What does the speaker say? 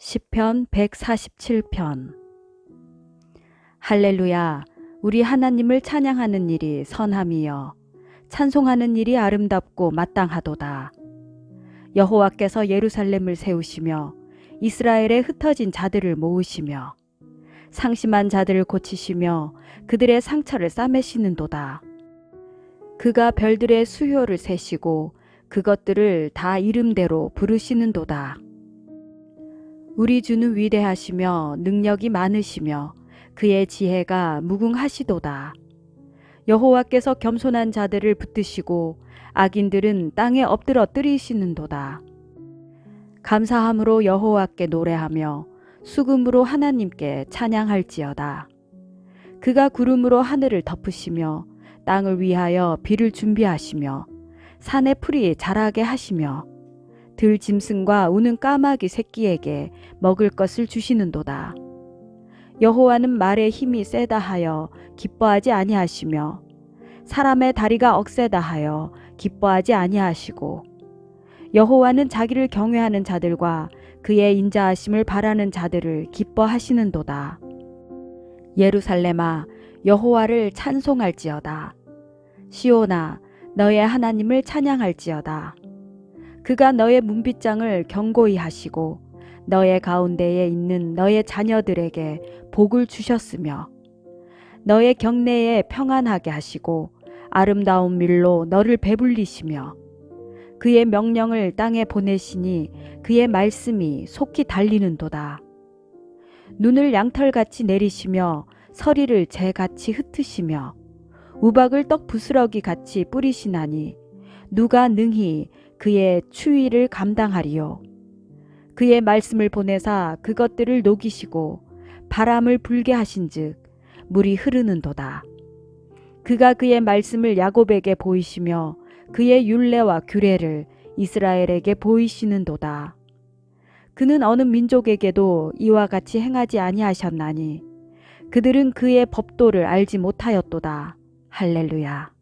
시편 147편. 할렐루야. 우리 하나님을 찬양하는 일이 선함이여. 찬송하는 일이 아름답고 마땅하도다. 여호와께서 예루살렘을 세우시며 이스라엘에 흩어진 자들을 모으시며 상심한 자들을 고치시며 그들의 상처를 싸매시는도다. 그가 별들의 수효를 세시고 그것들을 다 이름대로 부르시는도다 우리 주는 위대하시며 능력이 많으시며 그의 지혜가 무궁하시도다. 여호와께서 겸손한 자들을 붙드시고 악인들은 땅에 엎드러 뜨리시는도다. 감사함으로 여호와께 노래하며 수금으로 하나님께 찬양할지어다. 그가 구름으로 하늘을 덮으시며 땅을 위하여 비를 준비하시며 산의 풀이 자라게 하시며 들 짐승과 우는 까마귀 새끼에게 먹을 것을 주시는도다. 여호와는 말에 힘이 세다 하여 기뻐하지 아니하시며 사람의 다리가 억세다 하여 기뻐하지 아니하시고 여호와는 자기를 경외하는 자들과 그의 인자하심을 바라는 자들을 기뻐하시는도다. 예루살렘아 여호와를 찬송할지어다. 시온아 너의 하나님을 찬양할지어다. 그가 너의 문빗장을 경고히 하시고 너의 가운데에 있는 너의 자녀들에게 복을 주셨으며 너의 경내에 평안하게 하시고 아름다운 밀로 너를 배불리시며 그의 명령을 땅에 보내시니 그의 말씀이 속히 달리는도다. 눈을 양털같이 내리시며 서리를 재같이 흩으시며 우박을 떡 부스러기 같이 뿌리시나니 누가 능히 그의 추위를 감당하리요. 그의 말씀을 보내사 그것들을 녹이시고 바람을 불게 하신즉 물이 흐르는도다. 그가 그의 말씀을 야곱에게 보이시며 그의 율례와 규례를 이스라엘에게 보이시는도다. 그는 어느 민족에게도 이와 같이 행하지 아니하셨나니 그들은 그의 법도를 알지 못하였도다. 할렐루야.